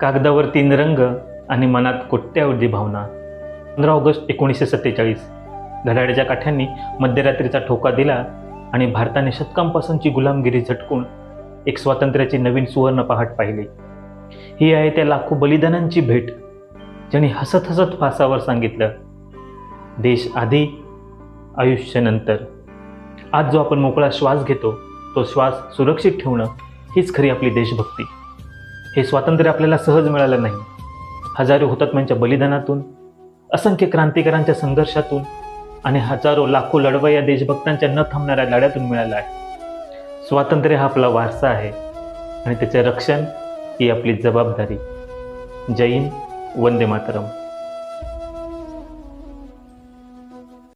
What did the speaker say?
कागदावर तीन रंग आणि मनात कोट्यावधी भावना. पंधरा ऑगस्ट एकोणीसशे सत्तेचाळीस. घड्याळ्याच्या काठ्यांनी मध्यरात्रीचा ठोका दिला आणि भारताने शतकांपासूनची गुलामगिरी झटकून एक स्वातंत्र्याची नवीन सुवर्ण पहाट पाहिली. ही आहे त्या लाखो बलिदानांची भेट ज्यांनी हसत हसत फासावर सांगितलं देश आधी आयुष्य नंतर. आज जो आपण मोकळा श्वास घेतो तो श्वास सुरक्षित ठेवणं हीच खरी आपली देशभक्ती. हे स्वातंत्र्य आपल्याला सहज मिळालं नाही. हजारो हुतात्म्यांच्या बलिदानातून असंख्य क्रांतिकारांच्या संघर्षातून आणि हजारो लाखो लढवया देशभक्तांच्या न थांबणाऱ्या लढ्यातून मिळालं आहे. स्वातंत्र्य हा आपला वारसा आहे आणि त्याचे रक्षण ही आपली जबाबदारी. जैन वंदे मातरम.